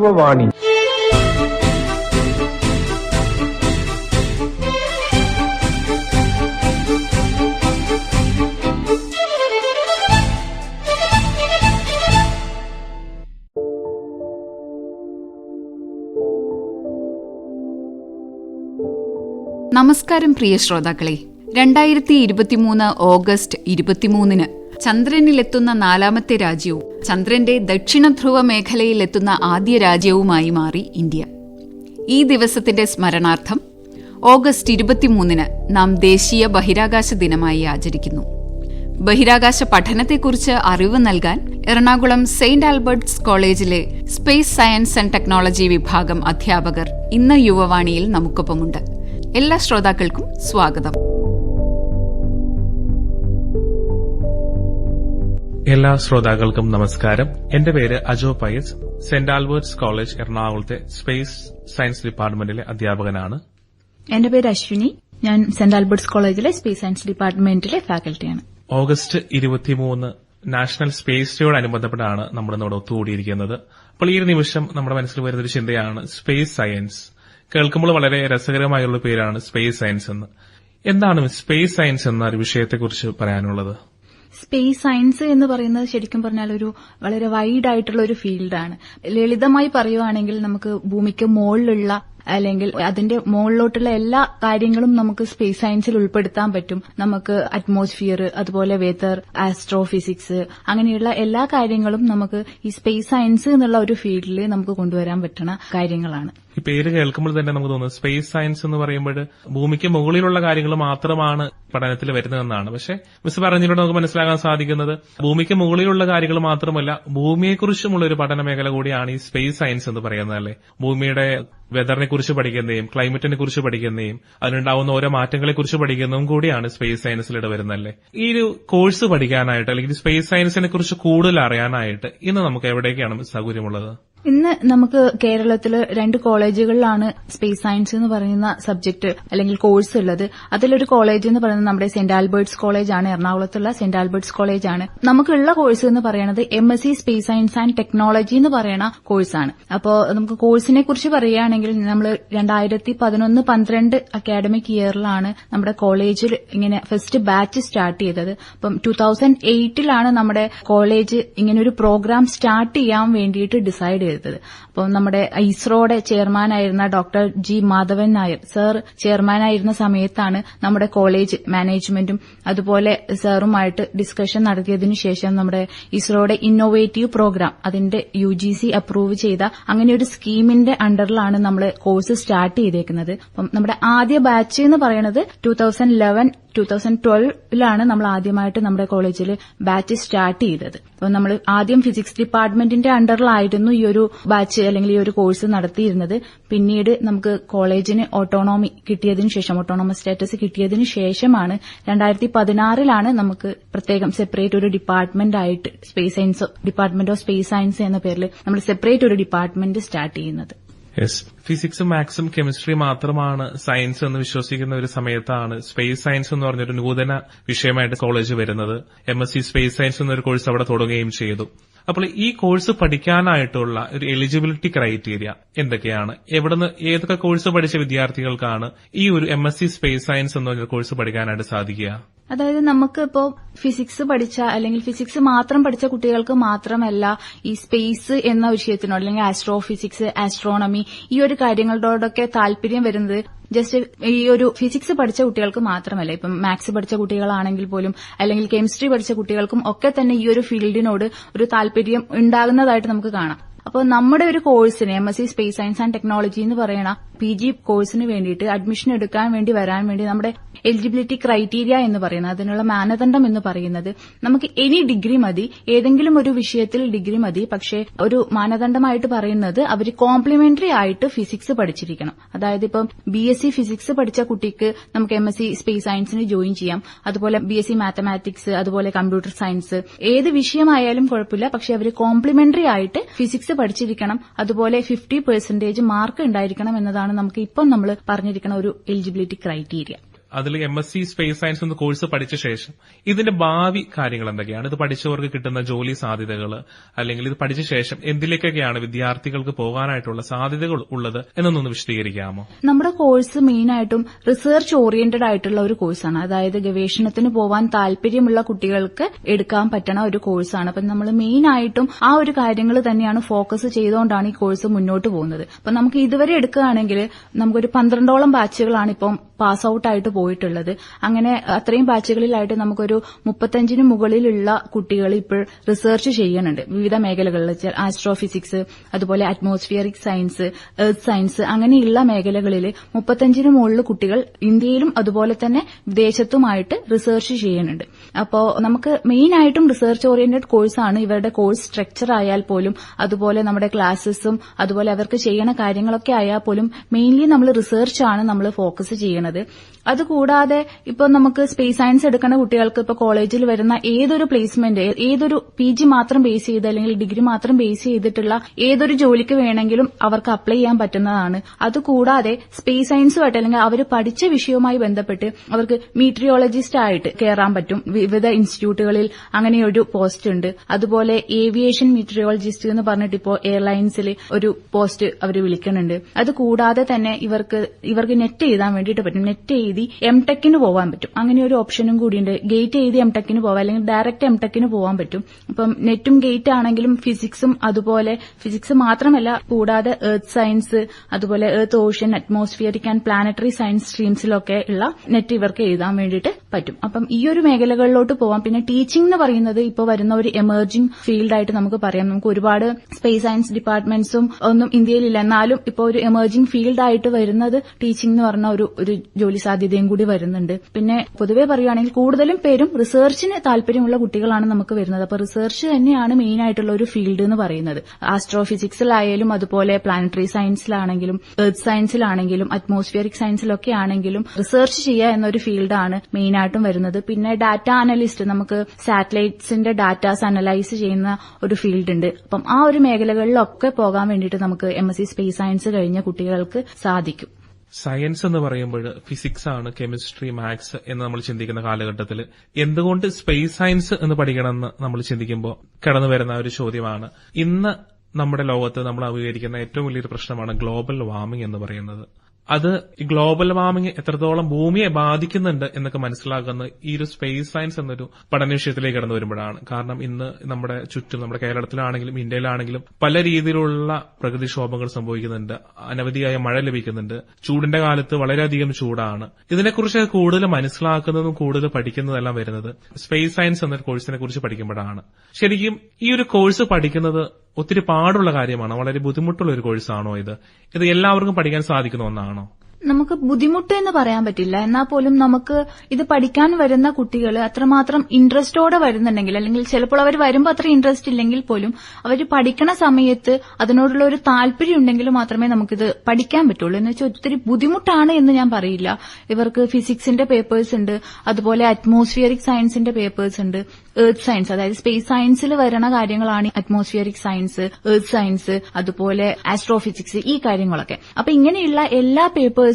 യുവവാണി നമസ്കാരം പ്രിയ ശ്രോതാക്കളെ. രണ്ടായിരത്തി ഇരുപത്തിമൂന്ന് ഓഗസ്റ്റ് ഇരുപത്തിമൂന്നിന് ചന്ദ്രനിലെത്തുന്ന നാലാമത്തെ രാജ്യവും ചന്ദ്രന്റെ ദക്ഷിണ ധ്രുവ മേഖലയിലെത്തുന്ന ആദ്യ രാജ്യവുമായി മാറി ഇന്ത്യ. ഈ ദിവസത്തിന്റെ സ്മരണാർത്ഥം ഓഗസ്റ്റ് ഇരുപത്തിമൂന്നിന് നാം ദേശീയ ബഹിരാകാശ ദിനമായി ആചരിക്കുന്നു. ബഹിരാകാശ പഠനത്തെക്കുറിച്ച് അറിവ് നൽകാൻ എറണാകുളം സെയിന്റ് ആൽബർട്ട്സ് കോളേജിലെ സ്പേസ് സയൻസ് ആൻഡ് ടെക്നോളജി വിഭാഗം അധ്യാപകർ ഇന്ന് യുവവാണിയിൽ നമുക്കൊപ്പമുണ്ട്. എല്ലാ ശ്രോതാക്കൾക്കും സ്വാഗതം. എല്ലാ ശ്രോതാക്കൾക്കും നമസ്കാരം. എന്റെ പേര് Ajo Pius. Saint Albert's college എറണാകുളത്തെ സ്പേസ് സയൻസ് ഡിപ്പാർട്ട്മെന്റിലെ അധ്യാപകനാണ്. എന്റെ പേര് അശ്വിനി. ഞാൻ സെന്റ് ആൽബർട്ട്സ് കോളേജിലെ സ്പേസ് സയൻസ് ഡിപ്പാർട്ട്മെന്റിലെ ഫാക്കൽറ്റിയാണ് ഓഗസ്റ്റ് ഇരുപത്തിമൂന്ന് നാഷണൽ സ്പേസ് ഡേയോട് ഡേയോടനുബന്ധപ്പെട്ടാണ് നമ്മൾ ഇവിടെ ഒത്തുകൂടിയിരിക്കുന്നത്. അപ്പോൾ ഈ ഒരു നിമിഷം നമ്മുടെ മനസ്സിൽ വരുന്ന ഒരു ചിന്തയാണ് സ്പേസ് സയൻസ്. കേൾക്കുമ്പോൾ വളരെ രസകരമായുള്ള പേരാണ് സ്പേസ് സയൻസ് എന്ന്. എന്താണ് സ്പേസ് സയൻസ് എന്ന ഒരു വിഷയത്തെക്കുറിച്ച് പറയാനുള്ളത്? സ്പേസ് സയൻസ് എന്ന് പറയുന്നത് ശരിക്കും പറഞ്ഞാൽ ഒരു വളരെ വൈഡ് ആയിട്ടുള്ള ഒരു ഫീൽഡാണ് ലളിതമായി പറയുവാണെങ്കിൽ നമുക്ക് ഭൂമിക്ക് മുകളിലുള്ള അല്ലെങ്കിൽ അതിന്റെ മുകളിലോട്ടുള്ള എല്ലാ കാര്യങ്ങളും നമുക്ക് സ്പേസ് സയൻസിൽ ഉൾപ്പെടുത്താൻ പറ്റും. നമുക്ക് അറ്റ്മോസ്ഫിയർ അതുപോലെ വെതർ ആസ്ട്രോഫിസിക്സ് അങ്ങനെയുള്ള എല്ലാ കാര്യങ്ങളും നമുക്ക് ഈ സ്പേസ് സയൻസ് എന്നുള്ള ഒരു ഫീൽഡിൽ നമുക്ക് കൊണ്ടുവരാൻ പറ്റുന്ന കാര്യങ്ങളാണ്. ഈ പേര് കേൾക്കുമ്പോൾ തന്നെ നമുക്ക് തോന്നുന്നു. സ്പേസ് സയൻസ് എന്ന് പറയുമ്പോൾ ഭൂമിക്ക് മുകളിലുള്ള കാര്യങ്ങൾ മാത്രമാണ് പഠനത്തിൽ വരുന്നതെന്നാണ്. പക്ഷെ മിസ് പറഞ്ഞതിലൂടെ നമുക്ക് മനസ്സിലാക്കാൻ സാധിക്കുന്നത്. ഭൂമിക്ക് മുകളിലുള്ള കാര്യങ്ങൾ മാത്രമല്ല ഭൂമിയെക്കുറിച്ചുമുള്ള ഒരു പഠന മേഖല കൂടിയാണ് ഈ സ്പേസ് സയൻസ് എന്ന് പറയുന്നത് അല്ലെ? ഭൂമിയുടെ വെതറിനെ കുറിച്ച് പഠിക്കുന്നതും ക്ലൈമറ്റിനെ കുറിച്ച് പഠിക്കുന്നതും അതിനുണ്ടാവുന്ന ഓരോ മാറ്റങ്ങളെ കുറിച്ച് പഠിക്കുന്നതും കൂടിയാണ് സ്പേസ് സയൻസിലൂടെ വരുന്നല്ലേ ഈ ഒരു കോഴ്സ് പഠിക്കാനായിട്ട് അല്ലെങ്കിൽ സ്പേസ് സയൻസിനെ കുറിച്ച് കൂടുതൽ അറിയാനായിട്ട് ഇന്ന് നമുക്ക് എവിടേക്കാണ് സൗകര്യമുള്ളത്? ഇന്ന് നമുക്ക് കേരളത്തിൽ രണ്ട് കോളേജുകളിലാണ് സ്പേസ് സയൻസ് എന്ന് പറയുന്ന സബ്ജക്ട് അല്ലെങ്കിൽ കോഴ്സ് ഉള്ളത്. അതിലൊരു കോളേജ് എന്ന് പറയുന്നത് നമ്മുടെ സെന്റ് ആൽബർട്ട്സ് കോളേജ് ആണ് എറണാകുളത്തുള്ള സെന്റ് ആൽബർട്ട്സ് കോളേജ് ആണ് നമുക്കുള്ള കോഴ്സ് എന്ന് പറയുന്നത് M S C space science and technology എന്ന് പറയുന്ന കോഴ്സാണ്. അപ്പോൾ നമുക്ക് കോഴ്സിനെ കുറിച്ച് പറയുകയാണെങ്കിൽ നമ്മൾ രണ്ടായിരത്തി പതിനൊന്ന് പന്ത്രണ്ട് അക്കാഡമിക് ഇയറിലാണ് നമ്മുടെ കോളേജിൽ ഇങ്ങനെ ഫസ്റ്റ് ബാച്ച് സ്റ്റാർട്ട് ചെയ്തത്. അപ്പം ടൂ തൗസൻഡ് എയ്റ്റിലാണ് നമ്മുടെ കോളേജ് ഇങ്ങനെ ഒരു പ്രോഗ്രാം സ്റ്റാർട്ട് ചെയ്യാൻ വേണ്ടിയിട്ട് ഡിസൈഡ് ചെയ്തത്. അപ്പോൾ നമ്മുടെ ഇസ്രോയുടെ ചെയർമാനായിരുന്ന doctor G Madhavan Nair sir ചെയർമാനായിരുന്ന സമയത്താണ് നമ്മുടെ കോളേജ് മാനേജ്മെന്റും അതുപോലെ സാറുമായിട്ട് ഡിസ്കഷൻ നടത്തിയതിനു ശേഷം നമ്മുടെ ഇസ്രോയുടെ ഇന്നോവേറ്റീവ് പ്രോഗ്രാം അതിന്റെ യു അപ്രൂവ് ചെയ്ത അങ്ങനെ ഒരു സ്കീമിന്റെ അണ്ടറിലാണ് നമ്മൾ കോഴ്സ് സ്റ്റാർട്ട് ചെയ്തേക്കുന്നത്. അപ്പം നമ്മുടെ ആദ്യ ബാച്ച് എന്ന് പറയുന്നത് two thousand eleven two thousand ട്വൽവിലാണ് നമ്മൾ ആദ്യമായിട്ട് നമ്മുടെ കോളേജിൽ ബാച്ച് സ്റ്റാർട്ട് ചെയ്തത്. അപ്പോൾ നമ്മൾ ആദ്യം ഫിസിക്സ് ഡിപ്പാർട്ട്മെന്റിന്റെ അണ്ടറിലായിരുന്നു ഈ ഒരു ബാച്ച് അല്ലെങ്കിൽ ഈ ഒരു കോഴ്സ് നടത്തിയിരുന്നത്. പിന്നീട് നമുക്ക് കോളേജിന് ഓട്ടോണോമി കിട്ടിയതിനു ശേഷം ഓട്ടോണോമസ് സ്റ്റാറ്റസ് കിട്ടിയതിനു ശേഷമാണ് രണ്ടായിരത്തി പതിനാറിലാണ് നമുക്ക് പ്രത്യേകം സെപ്പറേറ്റ് ഒരു ഡിപ്പാർട്ട്മെന്റ് ആയിട്ട് space science department of space science എന്ന പേരിൽ നമ്മൾ സെപ്പറേറ്റ് ഒരു ഡിപ്പാർട്ട്മെന്റ് സ്റ്റാർട്ട് ചെയ്യുന്നത്. ഫിസിക്സും മാത്സും കെമിസ്ട്രി മാത്രമാണ് സയൻസ് എന്ന് വിശ്വസിക്കുന്ന ഒരു സമയത്താണ് സ്പേസ് സയൻസ് എന്ന് പറഞ്ഞൊരു നൂതന വിഷയമായിട്ട് കോളേജ് വരുന്നത്. M S C space science എന്നൊരു കോഴ്സ് അവിടെ തുടങ്ങുകയും ചെയ്തു. അപ്പോൾ ഈ കോഴ്സ് പഠിക്കാനായിട്ടുള്ള ഒരു എലിജിബിലിറ്റി ക്രൈറ്റീരിയ എന്തൊക്കെയാണ്? എവിടുന്ന് ഏതൊക്കെ കോഴ്സ് പഠിച്ച വിദ്യാർത്ഥികൾക്കാണ് ഈ ഒരു M S C space science എന്ന കോഴ്സ് പഠിക്കാനായിട്ട് സാധിക്കുക? അതായത് നമുക്ക് ഇപ്പോ ഫിസിക്സ് പഠിച്ച അല്ലെങ്കിൽ ഫിസിക്സ് മാത്രം പഠിച്ച കുട്ടികൾക്ക് മാത്രമല്ല ഈ സ്പേസ് എന്ന വിഷയത്തിനോട് അല്ലെങ്കിൽ ആസ്ട്രോ ഫിസിക്സ് ആസ്ട്രോണമി ഈ ഒരു കാര്യങ്ങളോടൊക്കെ താല്പര്യം വരുന്നത് ജസ്റ്റ് ഈ ഒരു ഫിസിക്സ് പഠിച്ച കുട്ടികൾക്ക് മാത്രമല്ല. ഇപ്പം മാത്സ് പഠിച്ച കുട്ടികളാണെങ്കിൽ പോലും അല്ലെങ്കിൽ കെമിസ്ട്രി പഠിച്ച കുട്ടികൾക്കും ഒക്കെ തന്നെ ഈ ഒരു ഫീൽഡിനോട് ഒരു താല്പര്യം ഉണ്ടാകുന്നതായിട്ട് നമുക്ക് കാണാം. അപ്പോൾ നമ്മുടെ ഒരു കോഴ്സിന് M S C space science and technology എന്ന് പറയുന്ന പി ജി കോഴ്സിന് വേണ്ടിയിട്ട് അഡ്മിഷൻ എടുക്കാൻ വേണ്ടി വരാൻ വേണ്ടി നമ്മുടെ എലിജിബിലിറ്റി ക്രൈറ്റീരിയ എന്ന് പറയുന്നത് അതിനുള്ള മാനദണ്ഡം എന്ന് പറയുന്നത് നമുക്ക് എനി ഡിഗ്രി മതി ഏതെങ്കിലും ഒരു വിഷയത്തിൽ ഡിഗ്രി മതി പക്ഷേ ഒരു മാനദണ്ഡമായിട്ട് പറയുന്നത് അവർ കോംപ്ലിമെന്ററി ആയിട്ട് ഫിസിക്സ് പഠിച്ചിരിക്കണം. അതായത് ഇപ്പം ബി എസ് സി ഫിസിക്സ് പഠിച്ച കുട്ടിക്ക് നമുക്ക് എം എസ് സി സ്പേസ് സയൻസിന് ജോയിൻ ചെയ്യാം. അതുപോലെ ബി എസ് സി മാത്തമാറ്റിക്സ് അതുപോലെ കമ്പ്യൂട്ടർ സയൻസ് ഏത് വിഷയമായാലും കുഴപ്പമില്ല പക്ഷെ അവർ കോംപ്ലിമെന്ററി ആയിട്ട് ഫിസിക്സ് പഠിച്ചിരിക്കണം. അതുപോലെ ഫിഫ്റ്റി പെർസെന്റേജ് മാർക്ക് ഉണ്ടായിരിക്കണം എന്നതാണ് നമുക്ക് ഇപ്പം നമ്മൾ പറഞ്ഞിരിക്കുന്ന ഒരു എലിജിബിലിറ്റി ക്രൈറ്റീരിയ അതിൽ M S C space science എന്ന കോഴ്സ് പഠിച്ച ശേഷം ഇതിന്റെ ഭാവി കാര്യങ്ങൾ എന്തൊക്കെയാണ്? ഇത് പഠിച്ചവർക്ക് കിട്ടുന്ന ജോലി സാധ്യതകൾ അല്ലെങ്കിൽ ഇത് പഠിച്ച ശേഷം എന്തിലേക്കൊക്കെയാണ് വിദ്യാർത്ഥികൾക്ക് പോകാനായിട്ടുള്ള സാധ്യതകൾ ഉള്ളത് എന്നൊന്ന് വിശദീകരിക്കാമോ? നമ്മുടെ കോഴ്സ് മെയിൻ ആയിട്ടും റിസർച്ച് ഓറിയന്റഡ് ആയിട്ടുള്ള ഒരു കോഴ്സാണ് അതായത് ഗവേഷണത്തിന് പോവാൻ താല്പര്യമുള്ള കുട്ടികൾക്ക് എടുക്കാൻ പറ്റണ ഒരു കോഴ്സാണ് അപ്പം നമ്മൾ മെയിൻ ആയിട്ടും ആ ഒരു കാര്യങ്ങൾ തന്നെയാണ് ഫോക്കസ് ചെയ്തുകൊണ്ടാണ് ഈ കോഴ്സ് മുന്നോട്ട് പോകുന്നത്. അപ്പം നമുക്ക് ഇതുവരെ എടുക്കുകയാണെങ്കിൽ നമുക്കൊരു പന്ത്രണ്ടോളം ബാച്ചുകളാണ് ഇപ്പം പാസ് ഔട്ടായിട്ട് പോയിട്ടുള്ളത്. അങ്ങനെ അത്രയും ബാച്ചുകളിലായിട്ട് നമുക്കൊരു മുപ്പത്തഞ്ചിന് മുകളിലുള്ള കുട്ടികൾ ഇപ്പോൾ റിസർച്ച് ചെയ്യുന്നുണ്ട്. വിവിധ മേഖലകളിൽ ആസ്ട്രോഫിസിക്സ് അതുപോലെ അറ്റ്മോസ്ഫിയറിക് സയൻസ് എർത്ത് സയൻസ് അങ്ങനെയുള്ള മേഖലകളിൽ മുപ്പത്തഞ്ചിന് മുകളിൽ കുട്ടികൾ ഇന്ത്യയിലും അതുപോലെ തന്നെ വിദേശത്തുമായിട്ട് റിസർച്ച് ചെയ്യുന്നുണ്ട്. അപ്പോൾ നമുക്ക് മെയിൻ ആയിട്ടും റിസർച്ച് ഓറിയന്റഡ് കോഴ്സാണ് ഇവരുടെ കോഴ്സ് സ്ട്രക്ചർ ആയാൽ പോലും അതുപോലെ നമ്മുടെ ക്ലാസ്സസും അതുപോലെ അവർക്ക് ചെയ്യണ കാര്യങ്ങളൊക്കെ ആയാൽ പോലും മെയിൻലി നമ്മൾ റിസർച്ച് ആണ് നമ്മൾ ഫോക്കസ് ചെയ്യണത്. അതുകൂടാതെ ഇപ്പൊ നമുക്ക് സ്പേസ് സയൻസ് എടുക്കുന്ന കുട്ടികൾക്ക് ഇപ്പൊ കോളേജിൽ വരുന്ന ഏതൊരു പ്ലേസ്മെന്റ് ഏതൊരു പി ജി മാത്രം ബേസ് ചെയ്ത് അല്ലെങ്കിൽ ഡിഗ്രി മാത്രം ബേസ് ചെയ്തിട്ടുള്ള ഏതൊരു ജോലിക്ക് വേണമെങ്കിലും അവർക്ക് അപ്ലൈ ചെയ്യാൻ പറ്റുന്നതാണ്. അതുകൂടാതെ സ്പേസ് സയൻസുമായിട്ട് അല്ലെങ്കിൽ അവർ പഠിച്ച വിഷയവുമായി ബന്ധപ്പെട്ട് അവർക്ക് മീറ്ററിയോളജിസ്റ്റ് ആയിട്ട് കയറാൻ പറ്റും. വിവിധ ഇൻസ്റ്റിറ്റ്യൂട്ടുകളിൽ അങ്ങനെയൊരു പോസ്റ്റ് ഉണ്ട്. അതുപോലെ ഏവിയേഷൻ മീറ്ററിയോളജിസ്റ്റ് എന്ന് പറഞ്ഞിട്ട് ഇപ്പോൾ എയർലൈൻസിൽ ഒരു പോസ്റ്റ് അവർ വിളിക്കുന്നുണ്ട്. അതുകൂടാതെ തന്നെ ഇവർക്ക് ഇവർക്ക് നെറ്റ് എഴുതാൻ വേണ്ടിയിട്ട് പറ്റും. നെറ്റ് എഴുതി എം ടെക്കിന് പോകാൻ പറ്റും. അങ്ങനെ ഒരു ഓപ്ഷനും കൂടിയുണ്ട്. ഗേറ്റ് എഴുതി എം ടെക്കിന് പോവാം. അല്ലെങ്കിൽ ഡയറക്റ്റ് എം ടെക്കിന് പോകാൻ പറ്റും. അപ്പം നെറ്റും ഗേറ്റ് ആണെങ്കിലും ഫിസിക്സും അതുപോലെ ഫിസിക്സ് മാത്രമല്ല കൂടാതെ എർത്ത് സയൻസ് അതുപോലെ earth ocean atmospheric and planetary science സ്ട്രീംസിലൊക്കെ ഉള്ള നെറ്റ് ഇവർക്ക് എഴുതാൻ വേണ്ടിയിട്ട് പറ്റും. അപ്പം ഈ ഒരു മേഖലകളിലോട്ട് പോവാം. പിന്നെ ടീച്ചിംഗ് എന്ന് പറയുന്നത് ഇപ്പോൾ വരുന്ന ഒരു എമർജിംഗ് ഫീൽഡായിട്ട് നമുക്ക് പറയാം. നമുക്ക് ഒരുപാട് സ്പേസ് സയൻസ് ഡിപ്പാർട്ട്മെന്റ്സും ഒന്നും ഇന്ത്യയിലില്ല. എന്നാലും ഇപ്പോൾ ഒരു എമർജിംഗ് ഫീൽഡായിട്ട് വരുന്നത് ടീച്ചിങ് എന്ന് പറഞ്ഞ ഒരു ഒരു ജോലി സാധ്യതയും കൂടി വരുന്നുണ്ട്. പിന്നെ പൊതുവെ പറയുകയാണെങ്കിൽ കൂടുതലും പേരും റിസർച്ചിന് താല്പര്യമുള്ള കുട്ടികളാണ് നമുക്ക് വരുന്നത്. അപ്പോൾ റിസർച്ച് തന്നെയാണ് മെയിൻ ആയിട്ടുള്ള ഒരു ഫീൽഡ് എന്ന് പറയുന്നത്. ആസ്ട്രോഫിസിക്സിലായാലും അതുപോലെ പ്ലാനറ്ററി സയൻസിലാണെങ്കിലും എർത്ത് സയൻസിലാണെങ്കിലും അറ്റ്മോസ്ഫിയറിക് സയൻസിലൊക്കെ ആണെങ്കിലും റിസർച്ച് ചെയ്യുക എന്നൊരു ഫീൽഡാണ് മെയിൻ ആയിട്ടും വരുന്നത്. പിന്നെ ഡാറ്റ അനലിസ്റ്റ് നമുക്ക് സാറ്റലൈറ്റ്സിന്റെ ഡാറ്റാസ് അനലൈസ് ചെയ്യുന്ന ഒരു ഫീൽഡ് ഉണ്ട്. അപ്പം ആ ഒരു മേഖലകളിലൊക്കെ പോകാൻ വേണ്ടിയിട്ട് നമുക്ക് M S C space science കഴിഞ്ഞ കുട്ടികൾക്ക് സാധിക്കും. സയൻസ് എന്ന് പറയുമ്പോൾ ഫിസിക്സ് ആണ് കെമിസ്ട്രി മാത്സ് എന്ന് നമ്മൾ ചിന്തിക്കുന്ന കാലഘട്ടത്തിൽ. എന്തുകൊണ്ട് സ്പേസ് സയൻസ് എന്ന് പഠിക്കണമെന്ന് നമ്മൾ ചിന്തിക്കുമ്പോൾ കടന്നു വരുന്ന ഒരു ചോദ്യമാണ്. ഇന്ന് നമ്മുടെ ലോകത്ത് നമ്മൾ അഭിമുഖീകരിക്കുന്ന ഏറ്റവും വലിയൊരു പ്രശ്നമാണ് ഗ്ലോബൽ വാർമിംഗ് എന്ന് പറയുന്നത്. അത് ഗ്ലോബൽ വാർമിംഗ് എത്രത്തോളം ഭൂമിയെ ബാധിക്കുന്നുണ്ട് എന്നൊക്കെ മനസ്സിലാക്കുന്നത് ഈ ഒരു സ്പേസ് സയൻസ് എന്നൊരു പഠന വിഷയത്തിലേക്ക് കടന്നു വരുമ്പോഴാണ്. കാരണം ഇന്ന് നമ്മുടെ ചുറ്റും നമ്മുടെ കേരളത്തിലാണെങ്കിലും ഇന്ത്യയിലാണെങ്കിലും പല രീതിയിലുള്ള പ്രകൃതിക്ഷോഭങ്ങൾ സംഭവിക്കുന്നുണ്ട്. അനവധിയായ മഴ ലഭിക്കുന്നുണ്ട്. ചൂടിന്റെ കാലത്ത് വളരെയധികം ചൂടാണ്. ഇതിനെക്കുറിച്ച് കൂടുതൽ മനസ്സിലാക്കുന്നതും കൂടുതൽ പഠിക്കുന്നതെല്ലാം വരുന്നത് സ്പേസ് സയൻസ് എന്നൊരു കോഴ്സിനെ കുറിച്ച് പഠിക്കുമ്പോഴാണ്. ശരിക്കും ഈ ഒരു കോഴ്സ് പഠിക്കുന്നത് ഒത്തിരി പാടുള്ള കാര്യമാണോ. വളരെ ബുദ്ധിമുട്ടുള്ള ഒരു കോഴ്സാണോ ഇത്? ഇത് എല്ലാവർക്കും പഠിക്കാൻ സാധിക്കുന്ന ഒന്നാണോ? നമുക്ക് ബുദ്ധിമുട്ട് എന്ന് പറയാൻ പറ്റില്ല. എന്നാൽ പോലും നമുക്ക് ഇത് പഠിക്കാൻ വരുന്ന കുട്ടികൾ അത്രമാത്രം ഇൻട്രസ്റ്റോടെ വരുന്നുണ്ടെങ്കിൽ അല്ലെങ്കിൽ ചിലപ്പോൾ അവർ വരുമ്പോൾ അത്ര ഇൻട്രസ്റ്റ് ഇല്ലെങ്കിൽ പോലും അവർ പഠിക്കണ സമയത്ത് അതിനോടുള്ള ഒരു താല്പര്യം ഉണ്ടെങ്കിൽ മാത്രമേ നമുക്കിത് പഠിക്കാൻ പറ്റുള്ളൂ. എന്ന് വെച്ചാൽ ഒത്തിരി ബുദ്ധിമുട്ടാണ് എന്ന് ഞാൻ പറയില്ല. ഇവർക്ക് ഫിസിക്സിന്റെ പേപ്പേഴ്സ് ഉണ്ട് അതുപോലെ അറ്റ്മോസ്ഫിയറിക് സയൻസിന്റെ പേപ്പേഴ്സ് ഉണ്ട് എർത്ത് സയൻസ് അതായത് സ്പേസ് സയൻസിൽ വരണ കാര്യങ്ങളാണ് അറ്റ്മോസ്ഫിയറിക് സയൻസ് എർത്ത് സയൻസ് അതുപോലെ ആസ്ട്രോഫിസിക്സ് ഈ കാര്യങ്ങളൊക്കെ. അപ്പൊ ഇങ്ങനെയുള്ള എല്ലാ പേപ്പേഴ്സും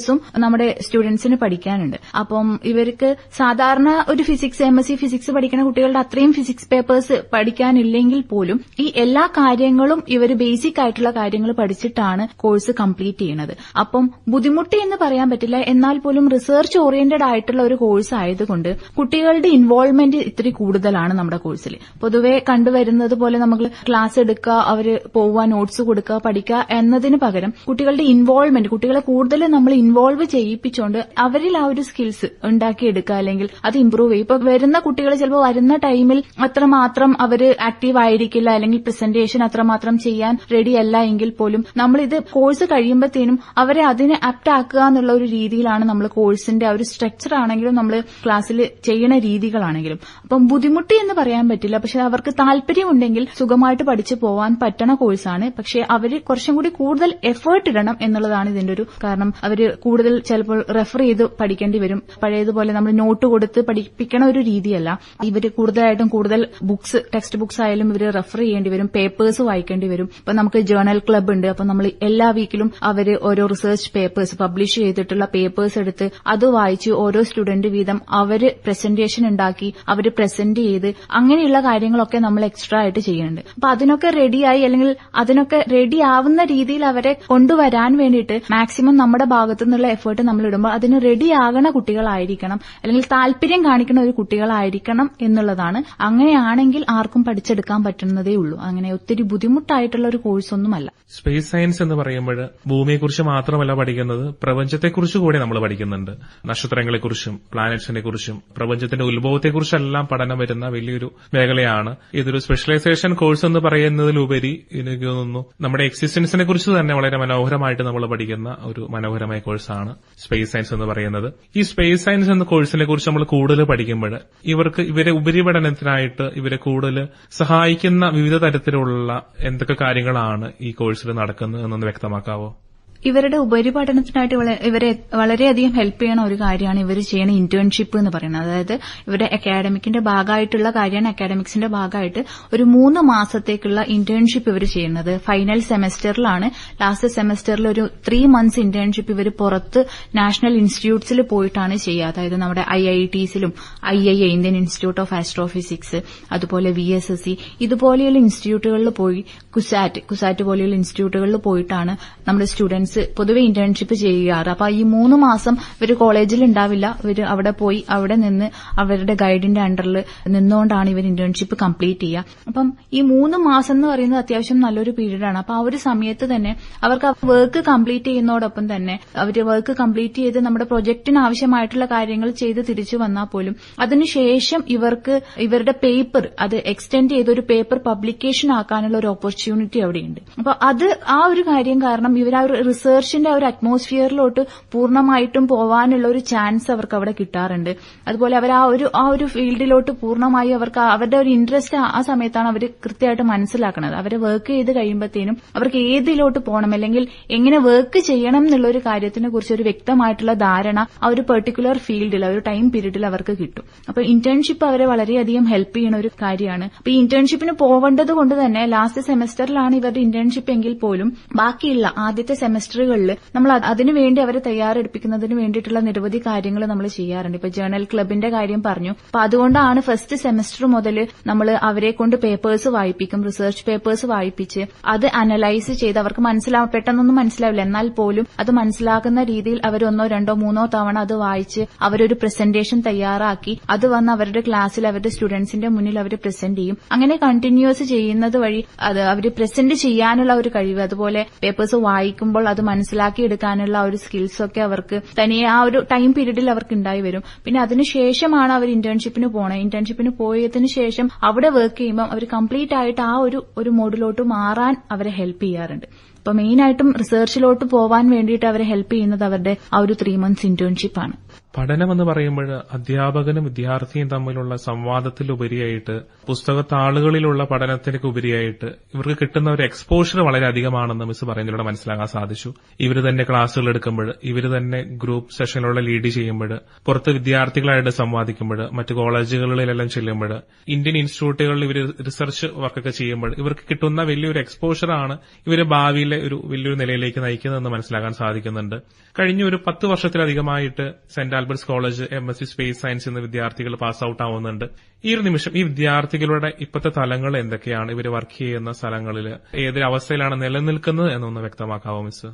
നമ്മുടെ സ്റ്റുഡൻസിന് പഠിക്കാനുണ്ട്. അപ്പം ഇവർക്ക് സാധാരണ ഒരു physics M S C physics പഠിക്കുന്ന കുട്ടികളുടെ അത്രയും ഫിസിക്സ് പേപ്പേഴ്സ് പഠിക്കാനില്ലെങ്കിൽ പോലും ഈ എല്ലാ കാര്യങ്ങളും ഇവർ ബേസിക് ആയിട്ടുള്ള കാര്യങ്ങൾ പഠിച്ചിട്ടാണ് കോഴ്സ് കംപ്ലീറ്റ് ചെയ്യുന്നത് അപ്പം ബുദ്ധിമുട്ട് എന്ന് പറയാൻ പറ്റില്ല. എന്നാൽ പോലും റിസർച്ച് ഓറിയന്റഡ് ആയിട്ടുള്ള ഒരു കോഴ്സ് ആയതുകൊണ്ട് കുട്ടികളുടെ ഇൻവോൾവ്മെന്റ് ഇത്തിരി കൂടുതലാണ് നമ്മുടെ കോഴ്സിൽ പൊതുവെ കണ്ടുവരുന്നത് പോലെ നമുക്ക് ക്ലാസ് എടുക്കുക അവർ പോവുക നോട്ട്സ് കൊടുക്കുക പഠിക്കുക എന്നതിന് പകരം കുട്ടികളുടെ ഇൻവോൾവ്മെന്റ് കുട്ടികളെ കൂടുതൽ നമ്മൾ ഇൻവോൾവ് ചെയ്യിപ്പിച്ചുകൊണ്ട് അവരിൽ ആ ഒരു സ്കിൽസ് ഉണ്ടാക്കിയെടുക്കുക. അല്ലെങ്കിൽ അത് ഇംപ്രൂവ് ചെയ്യും. ഇപ്പൊ വരുന്ന കുട്ടികൾ ചിലപ്പോൾ വരുന്ന ടൈമിൽ അത്രമാത്രം അവർ ആക്റ്റീവ് ആയിരിക്കില്ല. അല്ലെങ്കിൽ പ്രസന്റേഷൻ അത്രമാത്രം ചെയ്യാൻ റെഡി അല്ല എങ്കിൽ പോലും നമ്മൾ ഇത് കോഴ്സ് കഴിയുമ്പോഴത്തേനും അവരെ അതിനെ ആപ്റ്റ് ആക്കുക എന്നുള്ള ഒരു രീതിയിലാണ് നമ്മൾ കോഴ്സിന്റെ ആ ഒരു സ്ട്രക്ചർ ആണെങ്കിലും നമ്മൾ ക്ലാസ്സിൽ ചെയ്യണ രീതികളാണെങ്കിലും. അപ്പം ബുദ്ധിമുട്ടി എന്ന് പറയാൻ പറ്റില്ല. പക്ഷെ അവർക്ക് താല്പര്യമുണ്ടെങ്കിൽ സുഖമായിട്ട് പഠിച്ചു പോവാൻ പറ്റണ കോഴ്സാണ് പക്ഷെ അവർ കുറച്ചും കൂടി കൂടുതൽ എഫേർട്ട് ഇടണം എന്നുള്ളതാണ് ഇതിന്റെ ഒരു കാരണം. അവർ കൂടുതൽ ചിലപ്പോൾ റെഫർ ചെയ്ത് പഠിക്കേണ്ടി വരും. പഴയതുപോലെ നമ്മൾ നോട്ട് കൊടുത്ത് പഠിപ്പിക്കണ ഒരു രീതിയല്ല. ഇവർ കൂടുതലായിട്ടും കൂടുതൽ ബുക്സ് ടെക്സ്റ്റ് ബുക്സ് ആയാലും ഇവർ റെഫർ ചെയ്യേണ്ടി വരും. പേപ്പേഴ്സ് വായിക്കേണ്ടി വരും. ഇപ്പൊ നമുക്ക് ജേർണൽ ക്ലബ്ബ് ഉണ്ട്. അപ്പൊ നമ്മൾ എല്ലാ വീക്കിലും അവർ ഓരോ റിസർച്ച് പേപ്പേഴ്സ് പബ്ലിഷ് ചെയ്തിട്ടുള്ള പേപ്പേഴ്സ് എടുത്ത് അത് വായിച്ച് ഓരോ സ്റ്റുഡന്റ് വീതം അവർ പ്രസന്റേഷൻ ഉണ്ടാക്കി അവർ പ്രസന്റ് ചെയ്ത് അങ്ങനെയുള്ള കാര്യങ്ങളൊക്കെ നമ്മൾ എക്സ്ട്രാ ആയിട്ട് ചെയ്യുന്നുണ്ട്. അപ്പൊ അതിനൊക്കെ റെഡിയായി അല്ലെങ്കിൽ അതിനൊക്കെ റെഡി ആവുന്ന രീതിയിൽ അവരെ കൊണ്ടുവരാൻ വേണ്ടിയിട്ട് മാക്സിമം നമ്മുടെ ഭാഗത്തു നിന്നുള്ള എഫേർട്ട് നമ്മൾ ഇടുമ്പോൾ അതിന് റെഡി ആകണ കുട്ടികളായിരിക്കണം. അല്ലെങ്കിൽ താല്പര്യം കാണിക്കുന്ന ഒരു കുട്ടികളായിരിക്കണം എന്നുള്ളതാണ്. അങ്ങനെയാണെങ്കിൽ ആർക്കും പഠിച്ചെടുക്കാൻ പറ്റുന്നതേ ഉള്ളൂ. അങ്ങനെ ഒത്തിരി ബുദ്ധിമുട്ടായിട്ടുള്ള ഒരു കോഴ്സ് ഒന്നുമല്ല. സ്പേസ് സയൻസ് എന്ന് പറയുമ്പോൾ ഭൂമിയെക്കുറിച്ച് മാത്രമല്ല പഠിക്കുന്നത് പ്രപഞ്ചത്തെക്കുറിച്ച് കൂടി നമ്മൾ പഠിക്കുന്നുണ്ട്. നക്ഷത്രങ്ങളെക്കുറിച്ചും പ്ലാനറ്റ്സിനെ കുറിച്ചും പ്രപഞ്ചത്തിന്റെ ഉത്ഭവത്തെക്കുറിച്ചെല്ലാം പഠനം വരുന്ന വലിയൊരു മേഖലയാണ്. ഇതൊരു സ്പെഷ്യലൈസേഷൻ കോഴ്സ് എന്ന് പറയുന്നതിലുപരി എനിക്ക് തോന്നുന്നു നമ്മുടെ എക്സിസ്റ്റൻസിനെ കുറിച്ച് തന്നെ വളരെ മനോഹരമായിട്ട് നമ്മൾ പഠിക്കുന്ന ഒരു മനോഹരമായ കോഴ്സാണ് സ്പേസ് സയൻസ് എന്ന് പറയുന്നത്. ഈ സ്പേസ് സയൻസ് എന്ന കോഴ്സിനെ കുറിച്ച് നമ്മൾ കൂടുതൽ പഠിക്കുമ്പോൾ ഇവർക്ക് ഇവരെ ഉപരിപഠനത്തിനായിട്ട് ഇവരെ കൂടുതൽ സഹായിക്കുന്ന വിവിധ തരത്തിലുള്ള എന്തൊക്കെ കാര്യങ്ങളാണ് ഈ കോഴ്സിൽ നടക്കുന്നത് എന്നൊന്ന് വ്യക്തമാക്കാവോ? ഇവരുടെ ഉപരിപഠനത്തിനായിട്ട് ഇവരെ വളരെയധികം ഹെൽപ്പ് ചെയ്യണ ഒരു കാര്യമാണ് ഇവർ ചെയ്യുന്ന ഇന്റേൺഷിപ്പ് എന്ന് പറയുന്നത്. അതായത് ഇവരുടെ അക്കാഡമിക്കിന്റെ ഭാഗമായിട്ടുള്ള കാര്യമാണ് അക്കാഡമിക്സിന്റെ ഭാഗമായിട്ട് ഒരു മൂന്ന് മാസത്തേക്കുള്ള ഇന്റേൺഷിപ്പ് ഇവർ ചെയ്യുന്നത്. ഫൈനൽ സെമസ്റ്ററിലാണ് ലാസ്റ്റ് സെമസ്റ്ററിൽ ഒരു ത്രീ മന്ത്സ് ഇന്റേൺഷിപ്പ് ഇവർ പുറത്ത് നാഷണൽ ഇൻസ്റ്റിറ്റ്യൂട്ട്സിൽ പോയിട്ടാണ് ചെയ്യുക. അതായത് നമ്മുടെ I I ടിസിലും I I Indian Institute of astrophysics അതുപോലെ വി എസ് എസ് സി ഇതുപോലെയുള്ള ഇൻസ്റ്റിറ്റ്യൂട്ടുകളിൽ പോയി കുസാറ്റ് കുസാറ്റ് പോലെയുള്ള ഇൻസ്റ്റിറ്റ്യൂട്ടുകളിൽ പോയിട്ടാണ് നമ്മുടെ സ്റ്റുഡൻസ് പൊതുവെ ഇന്റേൺഷിപ്പ് ചെയ്യാറ് അപ്പൊ ഈ മൂന്ന് മാസം ഇവർ കോളേജിൽ ഉണ്ടാവില്ല. ഇവർ അവിടെ പോയി അവിടെ നിന്ന് അവരുടെ ഗൈഡിന്റെ അണ്ടറിൽ നിന്നുകൊണ്ടാണ് ഇവർ ഇന്റേൺഷിപ്പ് കംപ്ലീറ്റ് ചെയ്യുക. അപ്പം ഈ മൂന്ന് മാസം എന്ന് പറയുന്നത് അത്യാവശ്യം നല്ലൊരു പീരീഡാണ് അപ്പൊ ആ ഒരു സമയത്ത് തന്നെ അവർക്ക് വർക്ക് കംപ്ലീറ്റ് ചെയ്യുന്നതോടൊപ്പം തന്നെ അവർ വർക്ക് കംപ്ലീറ്റ് ചെയ്ത് നമ്മുടെ പ്രൊജക്ടിന് ആവശ്യമായിട്ടുള്ള കാര്യങ്ങൾ ചെയ്ത് തിരിച്ചു വന്നാൽ പോലും അതിനുശേഷം ഇവർക്ക് ഇവരുടെ പേപ്പർ അത് എക്സ്റ്റെൻഡ് ചെയ്ത് ഒരു പേപ്പർ പബ്ലിക്കേഷൻ ആക്കാനുള്ള ഒരു ഓപ്പർച്യൂണിറ്റി അവിടെയുണ്ട്. അപ്പൊ അത് ആ ഒരു കാര്യം കാരണം ഇവർ ആ ഒരു റിസർച്ചിന്റെ ഒരു അറ്റ്മോസ്ഫിയറിലോട്ട് പൂർണമായിട്ടും പോവാനുള്ള ഒരു ചാൻസ് അവർക്ക് അവിടെ കിട്ടാറുണ്ട്. അതുപോലെ അവർ ആ ഒരു ആ ഒരു ഫീൽഡിലോട്ട് പൂർണമായി അവർക്ക് അവരുടെ ഒരു ഇൻട്രസ്റ്റ് ആ സമയത്താണ് അവർ കൃത്യമായിട്ട് മനസ്സിലാക്കുന്നത്. അവർ വർക്ക് ചെയ്ത് കഴിയുമ്പോഴത്തേനും അവർക്ക് ഏതിലോട്ട് പോകണം അല്ലെങ്കിൽ എങ്ങനെ വർക്ക് ചെയ്യണം എന്നുള്ള ഒരു കാര്യത്തിനെ കുറിച്ച് ഒരു വ്യക്തമായിട്ടുള്ള ധാരണ ആ ഒരു പെർട്ടിക്കുലർ ഫീൽഡിൽ ആ ഒരു ടൈം പീരീഡിൽ അവർക്ക് കിട്ടും. അപ്പൊ ഇന്റേൺഷിപ്പ് അവരെ വളരെയധികം ഹെൽപ്പ് ചെയ്യുന്ന ഒരു കാര്യമാണ്. അപ്പൊ ഈ ഇന്റേൺഷിപ്പിന് പോവേണ്ടത് കൊണ്ട് തന്നെ ലാസ്റ്റ് സെമസ്റ്ററിലാണ് ഇവരുടെ ഇന്റേൺഷിപ്പ് എങ്കിൽ പോലും ബാക്കിയുള്ള ആദ്യത്തെ സെമസ്റ്ററുകളിൽ നമ്മൾ അത് അതിനുവേണ്ടി അവരെ തയ്യാറെടുപ്പിക്കുന്നതിന് വേണ്ടിയിട്ടുള്ള നിരവധി കാര്യങ്ങൾ നമ്മൾ ചെയ്യാറുണ്ട്. ഇപ്പൊ ജേണൽ ക്ലബിന്റെ കാര്യം പറഞ്ഞു. അപ്പൊ അതുകൊണ്ടാണ് ഫസ്റ്റ് സെമസ്റ്റർ മുതൽ നമ്മൾ അവരെ കൊണ്ട് പേപ്പേഴ്സ് വായിപ്പിക്കും റിസർച്ച് പേപ്പേഴ്സ് വായിപ്പിച്ച് അത് അനലൈസ് ചെയ്ത് അവർക്ക് മനസ്സിലാവും പെട്ടെന്നൊന്നും മനസ്സിലാവില്ല. എന്നാൽ പോലും അത് മനസ്സിലാകുന്ന രീതിയിൽ അവർ ഒന്നോ രണ്ടോ മൂന്നോ തവണ അത് വായിച്ച് അവരൊരു പ്രസന്റേഷൻ തയ്യാറാക്കി അത് വന്ന് അവരുടെ ക്ലാസ്സിൽ അവരുടെ സ്റ്റുഡൻസിന്റെ മുന്നിൽ അവർ പ്രസന്റ് ചെയ്യും. അങ്ങനെ കണ്ടിന്യൂസ് ചെയ്യുന്നത് വഴി അത് അവർ പ്രസന്റ് ചെയ്യാനുള്ള ഒരു കഴിവ്. അതുപോലെ പേപ്പേഴ്സ് വായിക്കുമ്പോൾ അത് മനസ്സിലാക്കിയെടുക്കാനുള്ള ഒരു സ്കിൽസ് ഒക്കെ അവർക്ക് തനിയെ ആ ഒരു ടൈം പീരീഡിൽ അവർക്ക് ഉണ്ടായി വരും. പിന്നെ അതിനുശേഷമാണ് അവർ ഇന്റേൺഷിപ്പിന് പോണത് ഇന്റേൺഷിപ്പിന് പോയതിനു ശേഷം അവിടെ വർക്ക് ചെയ്യുമ്പോൾ അവർ കംപ്ലീറ്റ് ആയിട്ട് ആ ഒരു ഒരു മോഡിലോട്ട് മാറാൻ അവരെ ഹെൽപ്പ് ചെയ്യാറുണ്ട്. അപ്പൊ മെയിനായിട്ടും റിസർച്ചിലോട്ട് പോവാൻ വേണ്ടിയിട്ട് അവരെ ഹെൽപ്പ് ചെയ്യുന്നത് അവരുടെ ആ ഒരു ത്രീ മന്ത്സ് ഇന്റേൺഷിപ്പ് ആണ്. പഠനം എന്ന് പറയുമ്പോൾ അധ്യാപകനും വിദ്യാർത്ഥിയും തമ്മിലുള്ള സംവാദത്തിലുപരിയായിട്ട് പുസ്തകത്താളുകളിലുള്ള പഠനത്തിനൊക്കെ ഉപരിയായിട്ട് ഇവർക്ക് കിട്ടുന്ന ഒരു എക്സ്പോഷർ വളരെ അധികമാണെന്ന് മിസ് പറയുന്നതിലൂടെ മനസ്സിലാക്കാൻ സാധിച്ചു. ഇവർ തന്നെ ക്ലാസ്സുകൾ എടുക്കുമ്പോൾ ഇവർ തന്നെ ഗ്രൂപ്പ് സെഷനിലൂടെ ലീഡ് ചെയ്യുമ്പോൾ പുറത്ത് വിദ്യാർത്ഥികളായിട്ട് സംവാദിക്കുമ്പോൾ മറ്റ് കോളേജുകളിലെല്ലാം ചെല്ലുമ്പോൾ ഇന്ത്യൻ ഇൻസ്റ്റിറ്റ്യൂട്ടുകളിൽ ഇവർ റിസർച്ച് വർക്കൊക്കെ ചെയ്യുമ്പോൾ ഇവർക്ക് കിട്ടുന്ന വലിയൊരു എക്സ്പോഷറാണ് ഇവരെ ഭാവിയിലെ ഒരു വലിയൊരു നിലയിലേക്ക് നയിക്കുന്നതെന്ന് മനസ്സിലാക്കാൻ സാധിക്കുന്നുണ്ട്. കഴിഞ്ഞ ഒരു പത്ത് വർഷത്തിലധികമായിട്ട് saint Albert's college M S C space science എന്ന വിദ്യാർത്ഥികൾ പാസ് ഔട്ട് ആവുന്നുണ്ട്. ഈ ഒരു നിമിഷം ഈ വിദ്യാർത്ഥികളുടെ ഇപ്പോഴത്തെ തലങ്ങൾ എന്തൊക്കെയാണ്? ഇവർ വർക്ക് ചെയ്യുന്ന സ്ഥലങ്ങളിൽ ഏതൊരു അവസ്ഥയിലാണ് നിലനിൽക്കുന്നത് എന്നൊന്ന് വ്യക്തമാക്കാവോ മിസ്